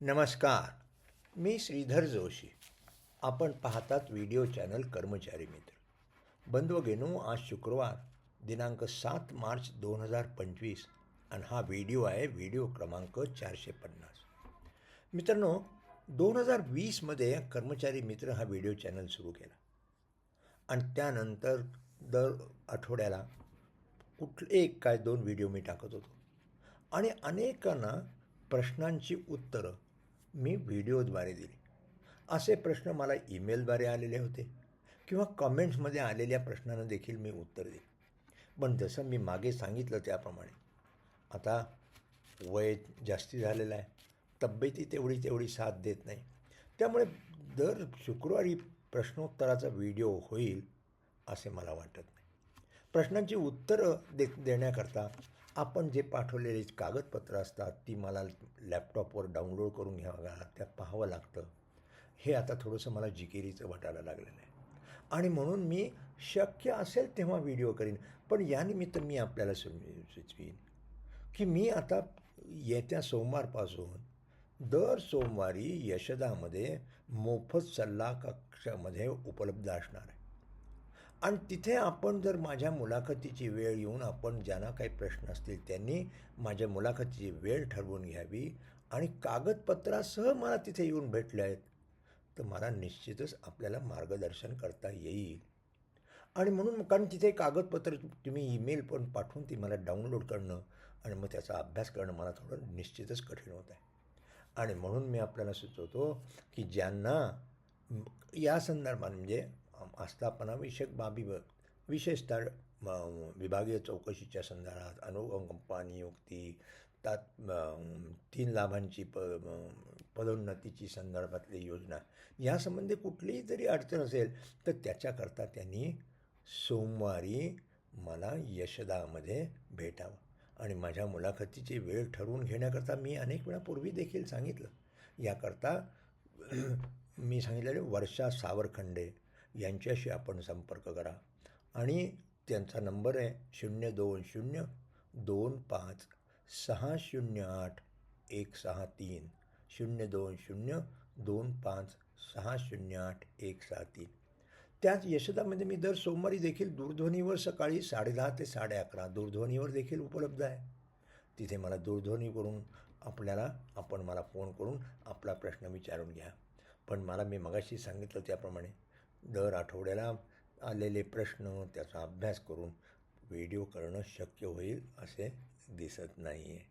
नमस्कार मी श्रीधर जोशी. आपण पाहतात व्हिडिओ चॅनल कर्मचारी मित्र. बंधू घेणू आज शुक्रवार दिनांक सात मार्च दोन हजार पंचवीस आणि हा व्हिडिओ आहे व्हिडिओ क्रमांक चारशे पन्नास. मित्रांनो दोन हजार वीसमध्ये कर्मचारी मित्र हा व्हिडिओ चॅनल सुरू केला. आणि त्यानंतर दर आठवड्याला कुठले एक काय दोन व्हिडिओ मी टाकत होतो. आणि अनेकांना प्रश्नांची उत्तरं मी व्हिडिओद्वारे दिली. असे प्रश्न मला ईमेलद्वारे आलेले होते किंवा कमेंट्समध्ये आलेल्या प्रश्नांना देखील मी उत्तर दिले. पण जसं मी मागे सांगितलं त्याप्रमाणे आता वय जास्ती झालेलं आहे तब्येती तेवढी तेवढी साथ देत नाही. त्यामुळे दर शुक्रवारी प्रश्नोत्तराचा व्हिडिओ होईल असे मला वाटत नाही. प्रश्नांची उत्तरं दे देण्याकरता आपण जे पाठवलेली कागदपत्रं असतात ती मला लॅपटॉपवर डाउनलोड करून घ्यावं लागतं त्या पाहावं लागतं. हे आता थोडंसं मला जिकिरीचं वाटायला लागलेलं आहे. आणि म्हणून मी शक्य असेल तेव्हा व्हिडिओ करीन. पण यानिमित्त मी आपल्याला सुचवी सुचवीन की मी आता येत्या सोमवारपासून दर सोमवारी यशदामध्ये मोफत सल्ला कक्षामध्ये उपलब्ध असणार आहे. आणि तिथे आपण जर माझ्या मुलाखतीची वेळ येऊन आपण ज्यांना काही प्रश्न असतील त्यांनी माझ्या मुलाखतीची वेळ ठरवून घ्यावी आणि कागदपत्रासह मला तिथे येऊन भेटले आहेत तर मला निश्चितच आपल्याला मार्गदर्शन करता येईल. आणि म्हणून कारण तिथे कागदपत्र तुम्ही ईमेल पण पाठवून ती मला डाउनलोड करणं आणि मग त्याचा अभ्यास करणं मला थोडं निश्चितच कठीण होत आहे. आणि म्हणून मी आपल्याला सुचवतो की ज्यांना या संदर्भात म्हणजे आस्थापनाविषयक बाबी विशेषतः म- विभागीय चौकशीच्या संदर्भात अनुकंपा नियुक्ती तात तीन लाभांची प पदोन्नतीची संदर्भातली योजना. यासंबंधी कुठलीही जरी अडचण असेल तर त्याच्याकरता त्यांनी सोमवारी मला यशदामध्ये भेटावं. आणि माझ्या मुलाखतीची वेळ ठरवून घेण्याकरता मी अनेक वेळापूर्वी देखील सांगितलं. याकरता मी सांगितलेले वर्षा सावरखंडे यांच्याशी आपण संपर्क करा. आणि त्यांचा नंबर आहे शून्य दोन शून्य दोन पाच सहा शून्य आठ एक सहा तीन शून्य दोन शून्य दोन पाच सहा शून्य आठ एक सहा तीन. त्याच यशदामध्ये मी दर सोमवारी देखील दूरध्वनीवर सकाळी साडेदहा ते साडे अकरा दूरध्वनीवर देखील उपलब्ध आहे. तिथे मला दूरध्वनी करून आपल्याला आपण मला फोन करून आपला प्रश्न विचारून घ्या. पण मला मी मगाशी सांगितलं त्याप्रमाणे दर आठवड्याला आलेले प्रश्न त्याचा अभ्यास करून व्हिडिओ करणं शक्य होईल असे दिसत नाही आहे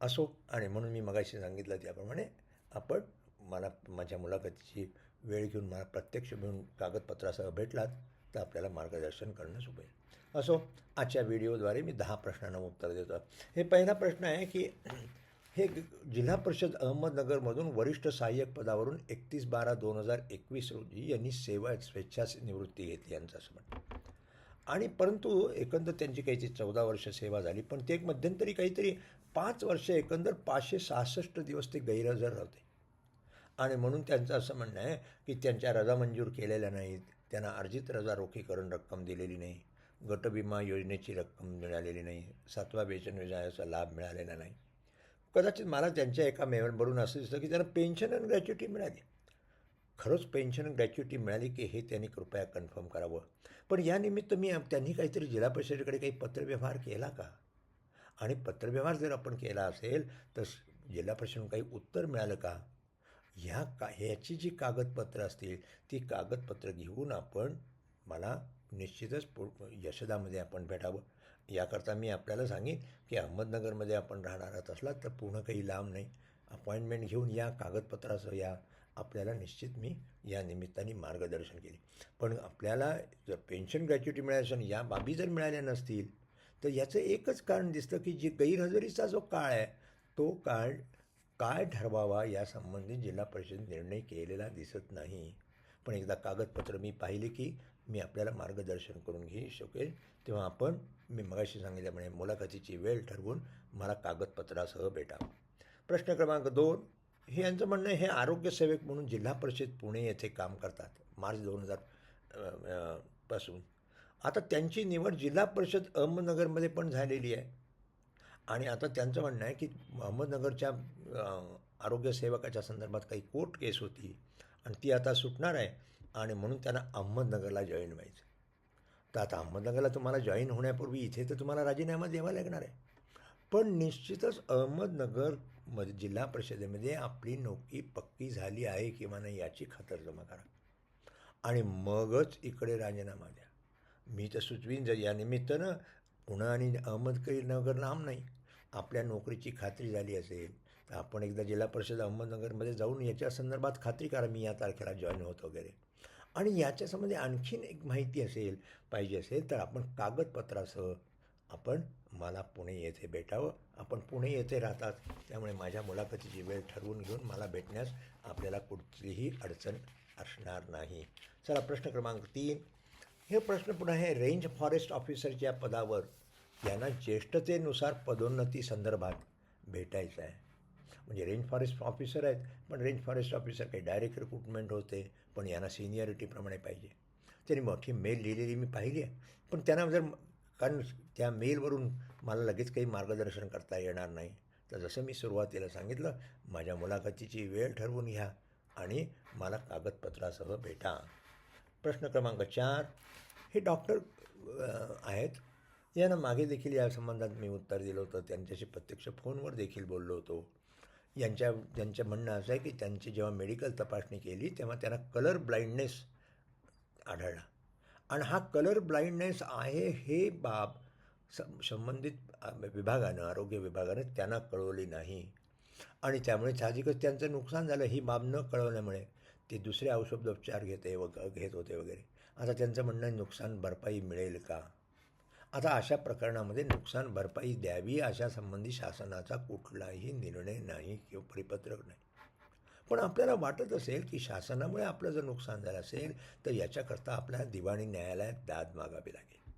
असो आणि म्हणून मी मगाशी सांगितलं त्याप्रमाणे आपण मला माझ्या मुलाखतीची वेळ घेऊन मला प्रत्यक्ष मिळून कागदपत्रासह भेटलात तर आपल्याला मार्गदर्शन करणं सोपे असो आजच्या व्हिडिओद्वारे मी दहा प्रश्नांना उत्तर देतो हे पहिला प्रश्न आहे की हे ग- जिल्हा परिषद अहमदनगरमधून वरिष्ठ सहाय्यक पदावरून एकतीस बारा दोन हजार एकवीस रोजी यांनी सेवा स्वेच्छा निवृत्ती घेतली यांचं असं म्हणणं आणि परंतु एकंदर त्यांची काहीतरी चौदा वर्ष सेवा झाली पण ते एक मध्यंतरी काहीतरी पाच वर्ष एकंदर पाचशे सहासष्ट दिवस ते गैरहजर होते. आणि म्हणून त्यांचं असं म्हणणं आहे की त्यांच्या रजा मंजूर केलेल्या नाहीत त्यांना अर्जित रजा रोखीकरण रक्कम दिलेली नाही गटविमा योजनेची रक्कम मिळालेली नाही सातवा वेतन योजनेचा लाभ मिळालेला नाही. कदाचित मला त्यांच्या एका मेलवरून असं दिसतं की त्यांना पेन्शन आणि ग्रॅच्युटी मिळाली. खरंच पेन्शन आणि ग्रॅच्युटी मिळाली की हे त्यांनी कृपया कन्फर्म करावं. पण यानिमित्त मी त्यांनी काहीतरी जिल्हा परिषदेकडे काही पत्रव्यवहार केला का? आणि पत्रव्यवहार जर आपण केला असेल तर जिल्हा परिषदेकडून काही उत्तर मिळालं का? ह्या का ह्याची जी कागदपत्रं असतील ती कागदपत्रं घेऊन आपण मला निश्चितच पु यशदामध्ये आपण भेटावं. याकरता मी आपल्याला सांगेन की अहमदनगरमध्ये आपण राहणार आहात असलात तर पूर्ण काही लांब नाही. अपॉइंटमेंट घेऊन या कागदपत्रासह या. आपल्याला निश्चित मी या निमित्ताने मार्गदर्शन केले. पण आपल्याला जर पेन्शन ग्रॅच्युटी मिळाली असेल या बाबी जर मिळाल्या नसतील तर याचं एकच कारण दिसतं की जे गैरहजेरीचा जो काळ आहे तो काळ काय ठरवावा यासंबंधी जिल्हा परिषद निर्णय केलेला दिसत नाही. पण एकदा कागदपत्र मी पाहिले की मी आपल्याला मार्गदर्शन करून घेऊ शकेल. तेव्हा आपण मी मगाशी सांगितल्याप्रमाणे मुलाखतीची वेळ ठरवून मला कागदपत्रासह भेटावं. प्रश्न क्रमांक दोन हे यांचं म्हणणं आहे, हे आरोग्यसेवक म्हणून जिल्हा परिषद पुणे येथे काम करतात मार्च दोन हजारपासून. आता त्यांची निवड जिल्हा परिषद अहमदनगरमध्ये पण झालेली आहे. आणि आता त्यांचं म्हणणं आहे की अहमदनगरच्या आरोग्यसेवकाच्या संदर्भात काही कोर्ट केस होती आणि ती आता सुटणार आहे आणि म्हणून त्यांना अहमदनगरला जॉईन व्हायचं. तर आता अहमदनगरला तुम्हाला जॉईन होण्यापूर्वी इथे तर तुम्हाला राजीनामा द्यावा लागणार आहे. पण निश्चितच अहमदनगरमध्ये जिल्हा परिषदेमध्ये आपली नोकरी पक्की झाली आहे किंवा नाही याची खातरजमा करा. आणि मगच इकडे राजीनामा द्या. मी तर सुचवीन जर या निमित्तानं पुणे आणि अहमदनगर लांब नाही. आपल्या नोकरीची खात्री झाली असेल तर आपण एकदा जिल्हा परिषद अहमदनगरमध्ये जाऊन याच्या संदर्भात खात्री करा मी या तारखेला जॉईन होतो वगैरे. आणि याच्यासंबंधी आणखीन एक माहिती असेल पाहिजे असेल तर आपण कागदपत्रासह आपण मला पुणे येथे भेटावं. आपण पुणे येथे राहतात त्यामुळे माझ्या मुलाखतीची वेळ ठरवून घेऊन मला भेटण्यास आपल्याला कुठलीही अडचण असणार नाही. चला प्रश्न क्रमांक तीन. हे प्रश्न पुन्हा आहे. रेंज फॉरेस्ट ऑफिसरच्या पदावर यांना ज्येष्ठतेनुसार पदोन्नती संदर्भात भेटायचं आहे. म्हणजे रेंज फॉरेस्ट ऑफिसर आहेत पण रेंज फॉरेस्ट ऑफिसर काही डायरेक्ट रिक्रुटमेंट होते पण यांना सिनियरिटीप्रमाणे पाहिजे. त्यांनी मोठी मेल लिहिलेली मी पाहिली आहे पण त्यांना जर कारण त्या मेलवरून मला लगेच काही मार्गदर्शन करता येणार नाही. तर जसं मी सुरुवातीला सांगितलं माझ्या मुलाखतीची वेळ ठरवून घ्या आणि मला कागदपत्रासह भेटा. प्रश्न क्रमांक चार हे डॉक्टर आहेत. यांना मागे देखील या संबंधात मी उत्तर दिलं होतं. त्यांच्याशी प्रत्यक्ष फोनवर देखील बोललो होतो. यांच्या त्यांचं म्हणणं असं आहे की त्यांची जेव्हा मेडिकल तपासणी केली तेव्हा त्यांना कलर ब्लाइंडनेस आढळला. आणि हा कलर ब्लाइंडनेस आहे हे बाब सं संबंधित विभागानं आरोग्य विभागानं त्यांना कळवली नाही. आणि त्यामुळे साहजिकच त्यांचं नुकसान झालं ही बाब न कळवल्यामुळे ते दुसरे औषधोपचार घेते व घेत होते वगैरे. आता त्यांचं म्हणणं नुकसान भरपाई मिळेल का? आता अशा प्रकरणामध्ये नुकसान भरपाई द्यावी अशा संबंधी शासनाचा कुठलाही निर्णय नाही किंवा परिपत्रक नाही. पण आपल्याला वाटत असेल की शासनामुळे आपलं जर नुकसान झालं असेल तर याच्याकरता आपल्याला दिवाणी न्यायालयात दाद मागावी लागेल.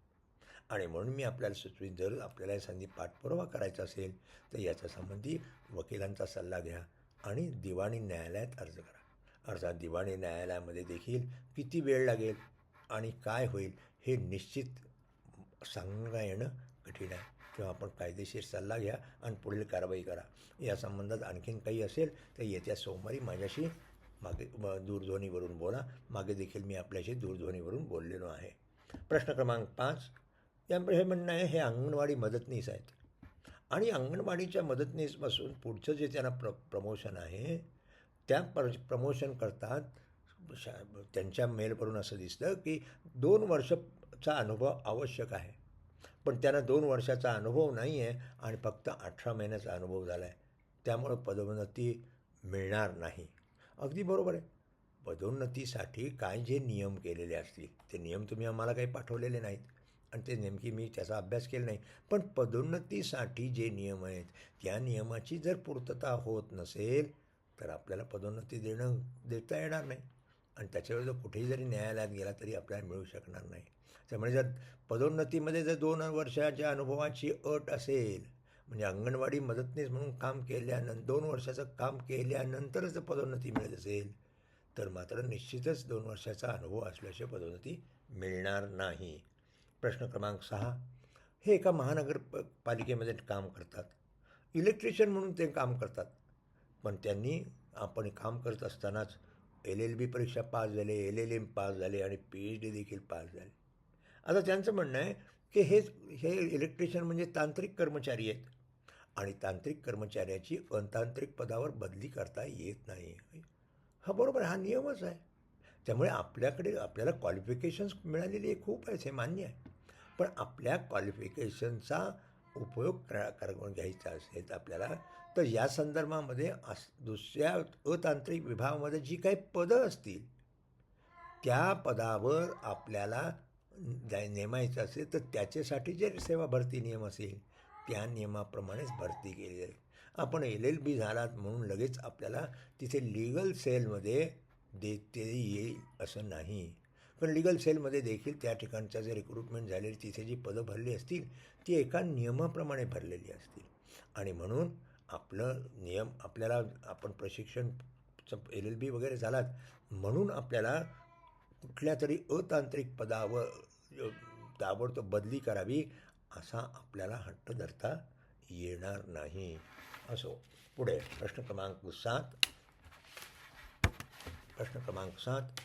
आणि म्हणून मी आपल्याला सुचवीन जर आपल्याला या संधी पाठपुरावा करायचा असेल तर याच्यासंबंधी वकिलांचा सल्ला घ्या आणि दिवाणी न्यायालयात अर्ज करा. अर्थात दिवाणी न्यायालयामध्ये देखील किती वेळ लागेल आणि काय होईल हे निश्चित सांगा येणं कठीण आहे. किंवा आपण कायदेशीर सल्ला घ्या आणि पुढील कारवाई करा. या संबंधात आणखीन काही असेल तर येत्या सोमवारी माझ्याशी मागे दूरध्वनीवरून बोला. मागे देखील मी आपल्याशी दूरध्वनीवरून बोललेलो आहे. प्रश्न क्रमांक पाच. यामुळे हे म्हणणं आहे हे अंगणवाडी मदतनीस आहेत. आणि अंगणवाडीच्या मदतनीसपासून पुढचं जे त्यांना प्र प्रमोशन आहे त्या प्र प्रमोशन करतात त्यांच्या मेलवरून असं दिसतं की दोन वर्ष चा अनुभव आवश्यक आहे. पण त्यांना दोन वर्षाचा अनुभव नाही आहे आणि फक्त अठरा महिन्याचा अनुभव झाला आहे त्यामुळं पदोन्नती मिळणार नाही. अगदी बरोबर आहे. पदोन्नतीसाठी काय जे नियम केलेले असतील ते नियम तुम्ही आम्हाला काही पाठवलेले नाहीत आणि ते नेमकी मी त्याचा अभ्यास केला नाही. पण पदोन्नतीसाठी जे नियम आहेत त्या नियमाची जर पूर्तता होत नसेल तर आपल्याला पदोन्नती देणं देता येणार नाही. आणि त्याच्यावर जर कुठेही जरी न्यायालयात गेला तरी आपल्याला मिळू शकणार नाही. त्यामुळे म्हणजे जर पदोन्नतीमध्ये जर दोन वर्षाच्या अनुभवाची अट असेल म्हणजे अंगणवाडी मदतनीस म्हणून काम केल्यानंतर दोन वर्षाचं काम केल्यानंतरच जर पदोन्नती मिळत असेल तर मात्र निश्चितच दोन वर्षाचा अनुभव असल्याशिवाय पदोन्नती मिळणार नाही. प्रश्न क्रमांक सहा. हे एका महानगर प पालिकेमध्ये काम करतात. इलेक्ट्रिशियन म्हणून ते काम करतात. पण त्यांनी आपण काम करत असतानाच एल एल बी परीक्षा पास झाले एल एल एम पास झाले आणि पी एच डी देखील पास झाले. आता त्यांचं म्हणणं आहे की हे हे इलेक्ट्रिशियन म्हणजे तांत्रिक कर्मचारी आहेत. आणि तांत्रिक कर्मचाऱ्याची अतांत्रिक पदावर बदली करता येत नाही. हा बरोबर हा नियमच आहे. त्यामुळे आपल्याकडे आपल्याला क्वालिफिकेशन्स मिळालेली खूप आहेत हे मान्य आहे. पण आपल्या क्वालिफिकेशनचा उपयोग करा करून घ्यायचा असेल तर आपल्याला तर या संदर्भामध्ये अस दुसऱ्या अतांत्रिक विभागामध्ये जी काही पदं असतील त्या पदावर आपल्याला जाय नेमायचं असेल तर त्याच्यासाठी जे सेवा भरती नियम असेल त्या नियमाप्रमाणेच भरती केली जाईल. आपण एल एल बी झालात म्हणून लगेच आपल्याला तिथे लिगल सेलमध्ये देते येईल असं नाही. पण लिगल सेलमध्ये देखील त्या ठिकाणच्या जे रिक्रुटमेंट झालेली तिथे जी पदं भरली असतील ती एका नियमाप्रमाणे भरलेली असतील. आणि म्हणून आपलं नियम आपल्याला आपण प्रशिक्षण एल एल बी वगैरे झालात म्हणून आपल्याला कुठल्या तरी अतांत्रिक पदावर ताबडतोब बदली करावी असा आपल्याला हट्ट धरता येणार नाही. असो पुढे प्रश्न क्रमांक सात. प्रश्न क्रमांक सात.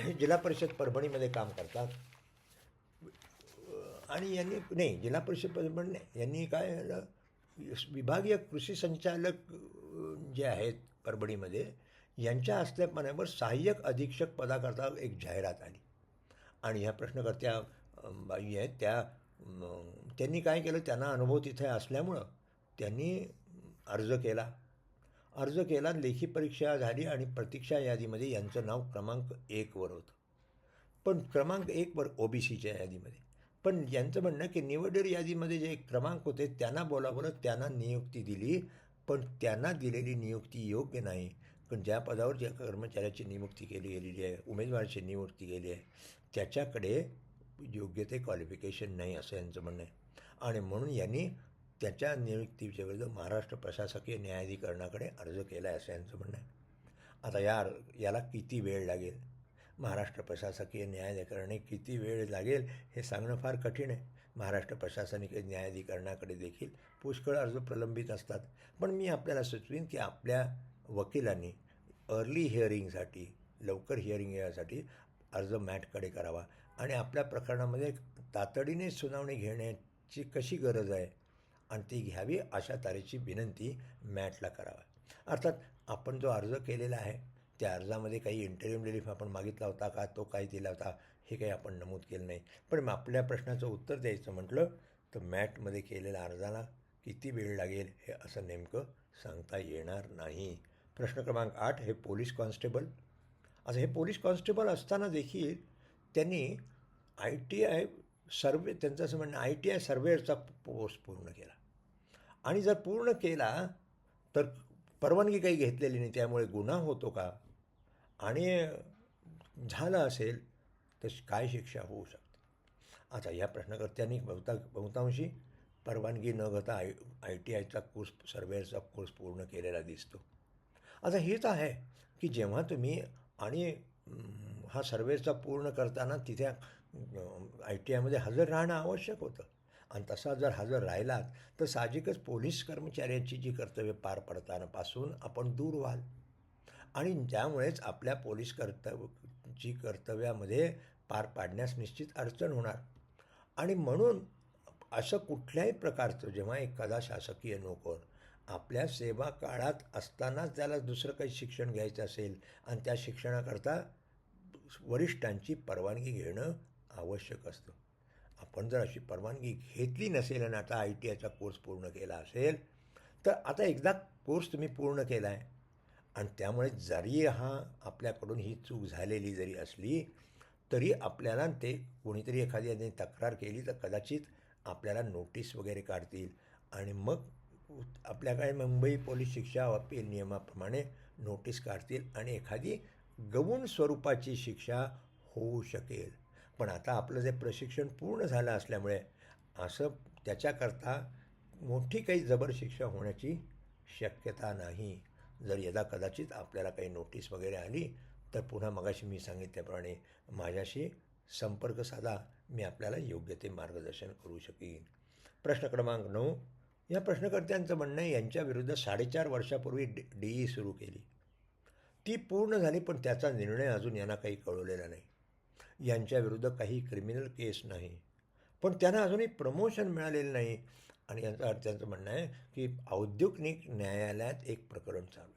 हे जिल्हा परिषद परभणीमध्ये काम करतात. आणि यांनी नाही जिल्हा परिषद परभणी नाही यांनी काय झालं, विभागीय कृषी संचालक जे आहेत परभणीमध्ये यांच्या असल्यापणावर सहाय्यक अधीक्षक पदाकरता एक जाहिरात आली. आणि ह्या प्रश्नकर्त्या बाई आहेत त्या त्यांनी काय केलं त्यांना अनुभव तिथे असल्यामुळं त्यांनी अर्ज केला. अर्ज केला लेखी परीक्षा झाली आणि प्रतीक्षा यादीमध्ये यांचं नाव क्रमांक एकवर होतं. पण क्रमांक एकवर ओ बी सीच्या यादीमध्ये. पण यांचं म्हणणं की निवडर यादीमध्ये जे क्रमांक होते त्यांना बोलावलं त्यांना नियुक्ती दिली पण त्यांना दिलेली नियुक्ती योग्य नाही. पण ज्या पदावर ज्या कर्मचाऱ्याची नियुक्ती केली गेलेली आहे उमेदवाराची नियुक्ती केली आहे त्याच्याकडे योग्य ते क्वालिफिकेशन नाही असं यांचं म्हणणं आहे. आणि म्हणून यांनी त्याच्या नियुक्तीच्या विरुद्ध महाराष्ट्र प्रशासकीय न्यायाधिकरणाकडे अर्ज केला आहे असं यांचं म्हणणं आहे. आता या याला किती वेळ लागेल? महाराष्ट्र प्रशासकीय न्यायाधिकरणे किती वेळ लागेल हे सांगणं फार कठीण आहे. महाराष्ट्र प्रशासनिक न्यायाधिकरणाकडे देखील पुष्कळ अर्ज प्रलंबित असतात. पण मी आपल्याला सुचवीन की आपल्या वकिलांनी अर्ली हिअरिंगसाठी लवकर हिअरिंग यासाठी अर्ज मॅटकडे करावा आणि आपल्या प्रकरणामध्ये तातडीने सुनावणी घेण्याची कशी गरज आहे आणि ती घ्यावी अशा तारेची विनंती मॅटला करावा. अर्थात आपण जो अर्ज केलेला आहे त्या अर्जामध्ये काही इंटरिम रिलीफ आपण मागितला होता का? तो काही दिला होता? हे काही आपण नमूद केलं नाही. पण मग आपल्या प्रश्नाचं उत्तर द्यायचं म्हटलं तर मॅटमध्ये केलेल्या अर्जाला किती वेळ लागेल हे असं नेमकं सांगता येणार नाही. प्रश्न क्रमांक आठ हे पोलीस कॉन्स्टेबल. असं हे पोलीस कॉन्स्टेबल असताना देखील त्यांनी आय टी आय सर्वे त्यांचं असं म्हणणं आय टी आय सर्वेअरचा पोस्ट पूर्ण केला. आणि जर पूर्ण केला तर परवानगी काही घेतलेली नाही त्यामुळे गुन्हा होतो का? आणि झालं असेल तर काय शिक्षा होऊ शकते? आता या प्रश्नकर्त्यांनी बहुता बहुतांशी परवानगी न घेता आय आय टी आयचा कोर्स सर्वेअरचा कोर्स पूर्ण केलेला दिसतो. आता हेच आहे की जेव्हा तुम्ही आणि हा सर्वेचा पूर्ण करताना तिथे आय टी आयमध्ये हजर राहणं आवश्यक होतं. आणि तसा जर हजर राहिलात तर साहजिकच पोलीस कर्मचाऱ्यांची जी कर्तव्य पार पडतानापासून आपण दूर व्हाल. आणि त्यामुळेच आपल्या पोलीस कर्तव्य कर्तव्यामध्ये पार पाडण्यास निश्चित अडचण होणार. आणि म्हणून असं कुठल्याही प्रकारचं जेव्हा एखादा शासकीय नोकर आपल्या सेवा काळात असतानाच त्याला दुसरं काही शिक्षण घ्यायचं असेल आणि त्या शिक्षणाकरता वरिष्ठांची परवानगी घेणं आवश्यक असतं. आपण जर अशी परवानगी घेतली नसेल आणि आता आय टी आयचा कोर्स पूर्ण केला असेल तर आता एकदा कोर्स तुम्ही पूर्ण केला आहे आणि त्यामुळे जरी हा आपल्याकडून ही चूक झालेली जरी असली तरी आपल्याला ते कोणीतरी एखाद्याने तक्रार केली तर कदाचित आपल्याला नोटीस वगैरे काढतील. आणि मग आपल्याकडे मुंबई पोलीस शिक्षा अपील नियमाप्रमाणे नोटीस काढतील आणि एखादी गौण स्वरूपाची शिक्षा होऊ शकेल. पण आता आपलं जे प्रशिक्षण पूर्ण झालं असल्यामुळे असं त्याच्याकरता मोठी काही जबर शिक्षा होण्याची शक्यता नाही. जर यदा कदाचित आपल्याला काही नोटीस वगैरे आली तर पुन्हा मगाशी मी सांगितल्याप्रमाणे माझ्याशी संपर्क साधा मी आपल्याला योग्य ते मार्गदर्शन करू शकेन. प्रश्न क्रमांक नऊ. या प्रश्नकर्त्यांचं म्हणणं आहे यांच्याविरुद्ध साडेचार वर्षापूर्वी डी डी ई सुरू केली. ती पूर्ण झाली पण त्याचा निर्णय अजून यांना काही कळवलेला नाही. यांच्याविरुद्ध काही क्रिमिनल केस नाही. पण त्यांना अजूनही प्रमोशन मिळालेलं नाही. आणि याचा अर्थ त्यांचं म्हणणं आहे की औद्योगिक न्यायालयात एक प्रकरण चालू आहे.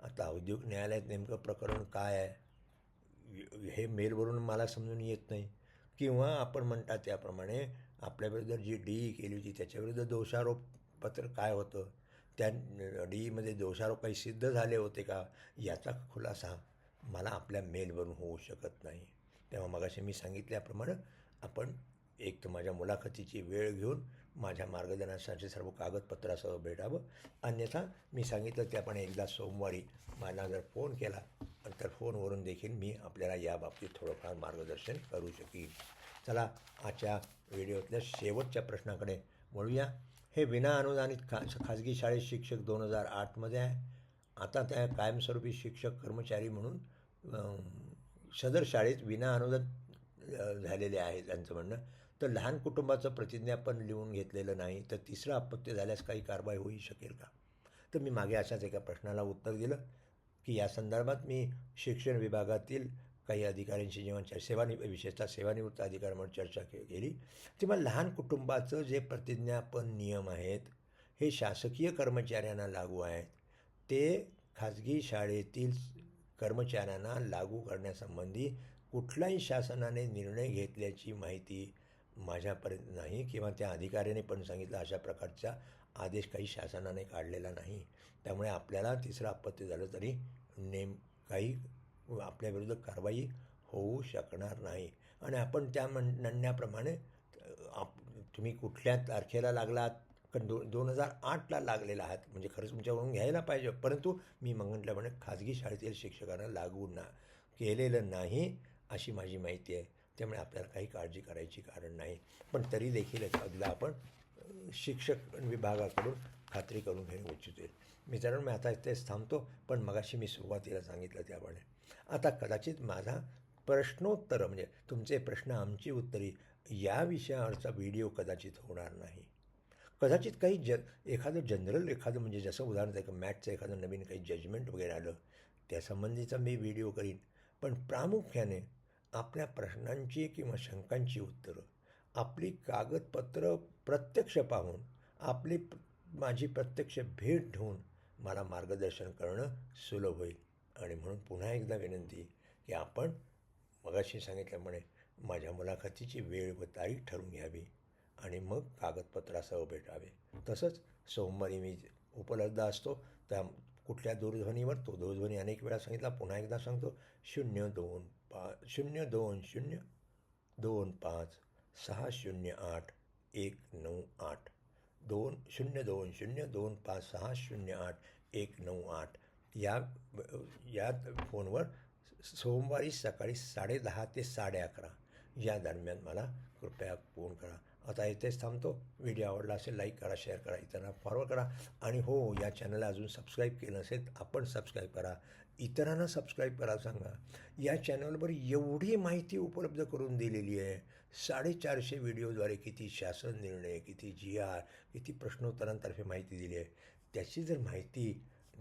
आता औद्योगिक न्यायालयात नेमकं प्रकरण काय आहे? हे मेलवरून मला समजून येत नाही. किंवा आपण म्हणतात त्याप्रमाणे आपल्याविरुद्ध जी डी ई केली होती त्याच्याविरुद्ध दोषारोप पत्र काय होतं? त्या डीमध्ये दोषारोप काही सिद्ध झाले होते का? याचा खुलासा मला आपल्या मेलवरून होऊ शकत नाही. तेव्हा मगाशी मी सांगितल्याप्रमाणे आपण एक तर माझ्या मुलाखतीची वेळ घेऊन माझ्या मार्गदर्शनासाठी सर्व कागदपत्रासह भेटावं. अन्यथा मी सांगितलं त्याप्रमाणे एकदा सोमवारी मला जर फोन केला तर फोनवरून देखील मी आपल्याला याबाबतीत थोडंफार मार्गदर्शन करू शकेन. चला आजच्या व्हिडिओतल्या शेवटच्या प्रश्नाकडे वळूया. हे विना अनुदानित खा खाजगी शाळेत शिक्षक दोन हजार आठमध्ये आहे. आता त्या कायमस्वरूपी शिक्षक कर्मचारी म्हणून सदर शाळेत विना अनुदान झालेले आहे त्यांचं म्हणणं. तर लहान कुटुंबाचं प्रतिज्ञापन लिहून घेतलेलं नाही तर तिसरं अपत्य झाल्यास काही कारवाई होऊ शकेल का? तर मी मागे अशाच एका प्रश्नाला उत्तर दिलं की या संदर्भात मी शिक्षण विभागातील काही अधिकाऱ्यांशी जेव्हा चर्चा सेवानि विशेषतः सेवानिवृत्त अधिकाऱ्यांवर चर्चा केली तेव्हा लहान कुटुंबाचं जे प्रतिज्ञापन नियम आहेत हे शासकीय कर्मचाऱ्यांना लागू आहेत. ते खाजगी शाळेतील कर्मचाऱ्यांना लागू करण्यासंबंधी कुठलाही शासनाने निर्णय घेतल्याची माहिती माझ्यापर्यंत नाही किंवा त्या अधिकाऱ्याने पण सांगितलं अशा प्रकारचा आदेश काही शासनाने काढलेला नाही. त्यामुळे आपल्याला तिसरं आपत्ती झालं तरी नेम काही आपल्याविरुद्ध कारवाई होऊ शकणार नाही. आणि आपण त्या म्हणण्याप्रमाणे आप तुम्ही कुठल्या तारखेला लागलात? कारण दो दोन हजार आठला लागलेला आहात. म्हणजे खरंच तुमच्याकडून घ्यायला पाहिजे. परंतु मी म्हटल्याप्रमाणे खाजगी शाळेतील शिक्षकांना लागू ना केलेलं नाही अशी माझी माहिती आहे. त्यामुळे आपल्याला काही काळजी करायची कारण नाही. पण तरी देखील याच्याबद्दल आपण शिक्षक विभागाकडून खात्री करून घेणे उचित होईल. मित्रांनो मी आता तेच थांबतो पण मगाशी मी सुरुवातीला सांगितलं त्याप्रमाणे. आता कदाचित माझा प्रश्नोत्तर म्हणजे तुमचे प्रश्न आमची उत्तरी या विषयावरचा व्हिडिओ कदाचित होणार नाही. कदाचित काही ज एखादं जनरल एखादं म्हणजे जसं उदाहरण आहे मॅथचं एखादं नवीन काही जजमेंट वगैरे आलं त्यासंबंधीचा मी व्हिडिओ करीन. पण प्रामुख्याने आपल्या प्रश्नांची किंवा शंकांची उत्तरं. आपली कागदपत्र प्रत्यक्ष पाहून आपली माझी प्रत्यक्ष भेट घेऊन मला मार्गदर्शन करणं सुलभ होईल. आणि म्हणून पुन्हा एकदा विनंती की आपण मगाशी सांगितल्यामुळे माझ्या मुलाखतीची वेळ व तारीख ठरवून घ्यावी आणि मग कागदपत्रासह भेटावे. तसंच सोमवारी मी उपलब्ध असतो त्या कुठल्या दूरध्वनीवर तो दूरध्वनी अनेक वेळा सांगितला पुन्हा एकदा सांगतो शून्य दोन पा शून्य दोन शून्य दोन पाच सहा शून्य आठ एक नऊ आठ दोन शून्य दोन शून्य दोन पाच सहा शून्य आठ एक नऊ आठ या या फोनवर सोमवारी सकाळी साडेदहा ते साडे अकरा या दरम्यान मला कृपया फोन करा. आता इथेच थांबतो. व्हिडिओ आवडला असेल लाईक करा शेअर करा इतरांना फॉरवर्ड करा. आणि हो या चॅनलला अजून सबस्क्राईब केलं नसेल आपण सबस्क्राईब करा. इतरांना सबस्क्राईब करा सांगा. या चॅनलवर एवढी माहिती उपलब्ध करून दिलेली आहे. साडेचारशे व्हिडिओद्वारे किती शासन निर्णय किती जी आर किती प्रश्नोत्तरांतर्फे माहिती दिली आहे. त्याची जर माहिती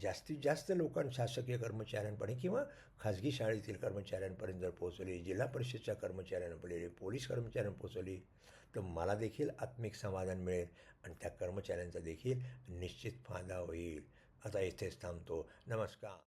जास्तीत जास्त लोकां शासकीय कर्मचाऱ्यांपर्यंत किंवा खाजगी शाळेतील कर्मचाऱ्यांपर्यंत जर पोहोचवली जिल्हा परिषदच्या कर्मचाऱ्यांपर्यंत पोलीस कर्मचाऱ्यांना पोचवली तर मला देखील आत्मिक समाधान मिळेल आणि त्या कर्मचाऱ्यांचा देखील निश्चित फायदा होईल. आता इथेच थांबतो. नमस्कार.